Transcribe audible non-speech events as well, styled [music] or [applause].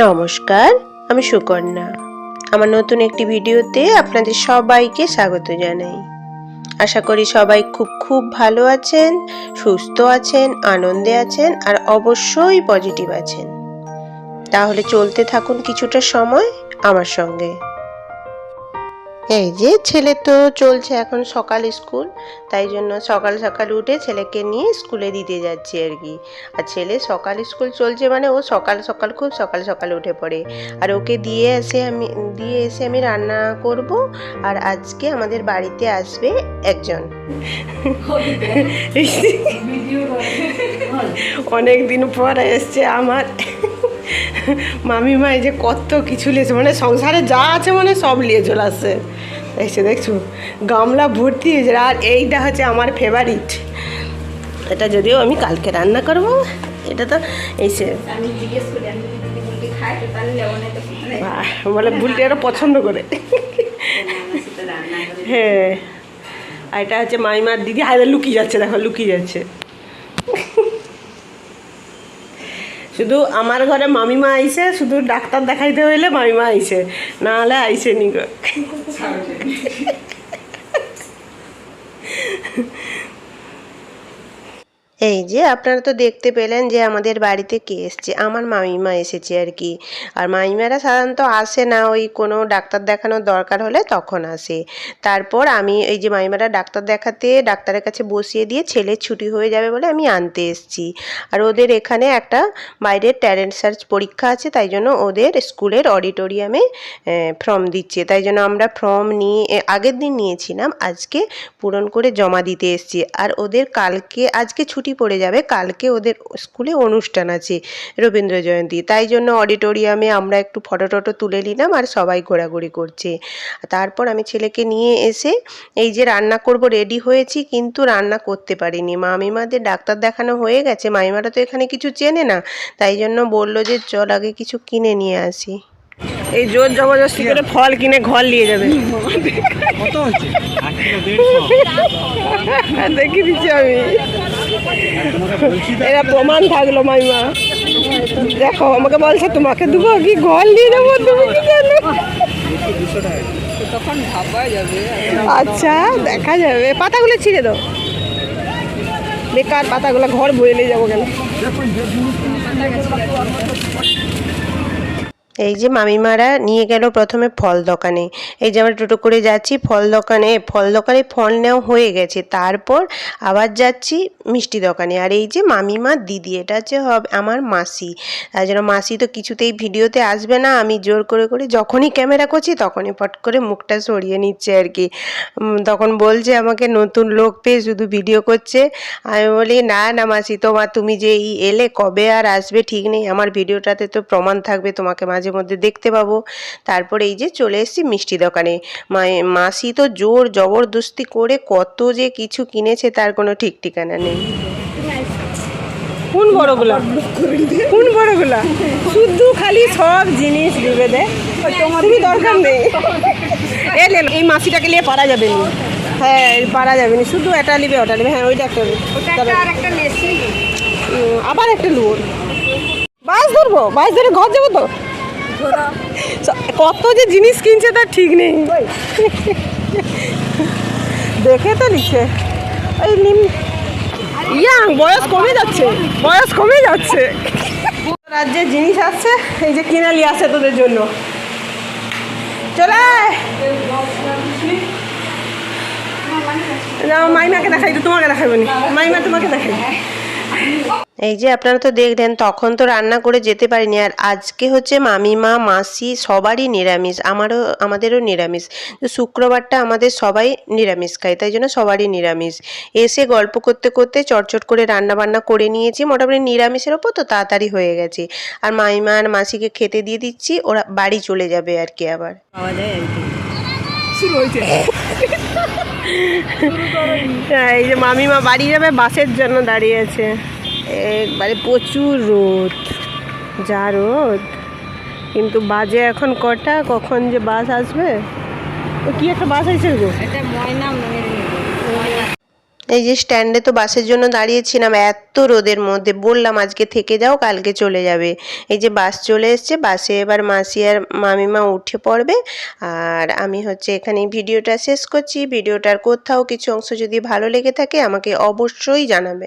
নমস্কার, আমি সুকন্যা। আমার নতুন একটি ভিডিওতে আপনাদের সবাইকে স্বাগত জানাই। আশা করি সবাই খুব খুব ভালো আছেন, সুস্থ আছেন, আনন্দে আছেন, আর অবশ্যই পজিটিভ আছেন। তাহলে চলতে থাকুন কিছুটা সময় আমার সঙ্গে। এই যে ছেলে তো চলছে এখন সকাল স্কুল তাই জন্য সকাল সকাল উঠে ছেলেকে নিয়ে স্কুলে দিতে যাচ্ছি আর কি। আর ছেলে সকাল স্কুল চলছে মানে ও সকাল সকাল খুব সকাল সকাল উঠে পড়ে। আর ওকে দিয়ে এসে আমি দিয়ে এসে আমি রান্না করব আর আজকে আমাদের বাড়িতে আসবে একজন। [laughs] অনেক দিন পর এসছে আমার। মামিমা এই যে কত কিছু লিয়েছে মানে সংসারে যা আছে মানে সব নিয়ে চলে আসছে। দেখছ দেখছ? গামলা ভর্তি হয়েছে আর এইটা হচ্ছে আমার ফেভারিট এটা যদিও আমি কালকে রান্না করব এটা তো এই সে আমি জিজ্ঞেস করি আমি যদি দিদি বলতে খাই তো তাহলে লেবো না তো বাহ, বলে বুলটি আরও পছন্দ করে। রান্না করে। হ্যাঁ আর এটা হচ্ছে মাইমার দিদি হায়দা লুকিয়ে যাচ্ছে দেখো লুকিয়ে যাচ্ছে। শুধু আমার ঘরে মামিমা আইছে শুধু ডাক্তার দেখাইতে হইলে মামিমা আইছে না হলে আইছে নি গো। [laughs] এই যে আপনারা তো দেখতে পেলেন যে আমাদের বাড়িতে কে এসছে। আমার মামিমা এসেছে আর কি। আর মামিমারা সাধারণত আসে না, ওই কোনো ডাক্তার দেখানোর দরকার হলে তখন আসে। তারপর আমি এই যে মামিমারা ডাক্তার দেখাতে ডাক্তারের কাছে বসিয়ে দিয়ে ছেলের ছুটি হয়ে যাবে বলে আমি আনতে এসেছি। আর ওদের এখানে একটা বাইরের ট্যালেন্ট সার্চ পরীক্ষা আছে, তাই জন্য ওদের স্কুলের অডিটোরিয়ামে ফর্ম দিচ্ছে। তাই জন্য আমরা ফর্ম নিয়ে আগের দিন নিয়েছিলাম, আজকে পূরণ করে জমা দিতে এসেছি। আর ওদের কালকে, আজকে ছুটি পড়ে যাবে। কালকে ওদের স্কুলে অনুষ্ঠান আছে রবীন্দ্র জয়ন্তী। তাই জন্য অডিটোরিয়ামে আমরা একটু ফটো টটো তুলে নিলাম আর সবাই ঘোরাঘুরি করছে। তারপর আমি ছেলেকে নিয়ে এসে এই যে রান্না করব রেডি হয়েছি কিন্তু রান্না করতে পারিনি। মামিমাদের ডাক্তার দেখানো হয়ে গেছে। মামিমারা তো এখানে কিছু চেনে না। তাই জন্য বলল যে চল আগে কিছু কিনে নিয়ে আসি। এই জোর জবরদস্তি করে ফল কিনে ঘর নিয়ে যাবে। দেখি দিচ্ছি আমি। এরা প্রমাণ থাকল, মাইমা। দেখো, আমাকে বলছে, তোমাকে দেবো কি? ঘর নিয়ে নেব? তুমি কি জানো? আচ্ছা দেখা যাবে। পাতাগুলো ছিঁড়ে দাও। বেকার পাতাগুলো, ঘর বয়ে নিয়ে যাব কেন? এই যে মামিমারা নিয়ে গেল প্রথমে ফল দোকানে। এই যে আমরা টোটো করে যাচ্ছি ফল দোকানে ফল দোকানে ফল নেওয়া হয়ে গেছে। তারপর আবার যাচ্ছি মিষ্টি দোকানে। আর এই যে মামিমার দিদি, এটা হচ্ছে হবে আমার মাসি। তাই জন্য মাসি তো কিছুতেই ভিডিওতে আসবে না। আমি জোর করে করে যখনই ক্যামেরা করছি তখনই পট করে মুখটা সরিয়ে নিচ্ছে আর কি। তখন বলছে আমাকে, নতুন লোক পেয়ে শুধু ভিডিও করছে। আমি বলি, না না মাসি তোমার তুমি যে এই এলে কবে আর আসবে ঠিক নেই। আমার ভিডিওটাতে তো প্রমাণ থাকবে, তোমাকে মাঝে মধ্যে দেখতে পাবো। তারপর এই যে চলে এসেছি মিষ্টি দোকানে। মাসি তো জোর জবরদস্তি করে কত যে কিছু কিনেছে তার কোনো ঠিক ঠিকানা নেই। কোন বড়গুলা কোন বড়গুলা শুধু খালি সব জিনিস দিবে দে। দরকার নেই। এ এই মাসিটাকে নিয়ে পারা যাবে না। হ্যাঁ পারা যাবে না। শুধু এটা নিবে ওটা নিবে। হ্যাঁ ওইটা একটা তবে, আর একটা নেছি আবার একটা লুয়োর বাস ধরবো? বাস ধরে ঘর যাব তো? কত যে জিনিস কিনছে তার ঠিক নেই। দেখে তো ওই নিম ইয়াং বয়স কমে যাচ্ছে বয়স কমে যাচ্ছে। রাজ্যের জিনিস আসছে এই যে কিনে নিয়ে আসে তোদের জন্য। চলে। না মাইমাকে দেখাই তো তোমাকে দেখাবো নি। মাইমা তোমাকে দেখাই। এই যে আপনারা তো দেখলেন তখন তো রান্না করে যেতে পারিনি। আর আজকে হচ্ছে মামিমা মাসি সবারই নিরামিষ আমারও আমাদেরও নিরামিষ। তো শুক্রবারটা আমাদের সবাই নিরামিষ খায় তাই জন্য সবারই নিরামিষ। এসে গল্প করতে করতে চটচট করে রান্না বান্না করে নিয়েছি মোটামুটি নিরামিষের ওপর তো তাড়াতাড়ি হয়ে গেছে। আর মামিমা আর মাসিকে খেতে দিয়ে দিচ্ছি ওরা বাড়ি চলে যাবে আর কি আবার। [laughs] এই যে মামিমা বাড়ি যাবে বাসের জন্য দাঁড়িয়ে আছে। একবারে প্রচুর রোদ যা রোদ। কিন্তু বাজে এখন কটা? কখন যে বাস আসবে? ও কি একটা বাস আসছে গো? এটা ময়না এই যে স্ট্যান্ডে তো বাসের জন্য দাঁড়িয়েছিলাম এত রোদের মধ্যে। বললাম আজকে থেকে যাও কালকে চলে যাবে। এই যে বাস চলে এসছে বাসে এবার মাসি আর মামিমা উঠে পড়বে। আর আমি হচ্ছে এখানে ভিডিওটা শেষ করছি। ভিডিওটার কোথাও কিছু অংশ যদি ভালো লেগে থাকে আমাকে অবশ্যই জানাবেন।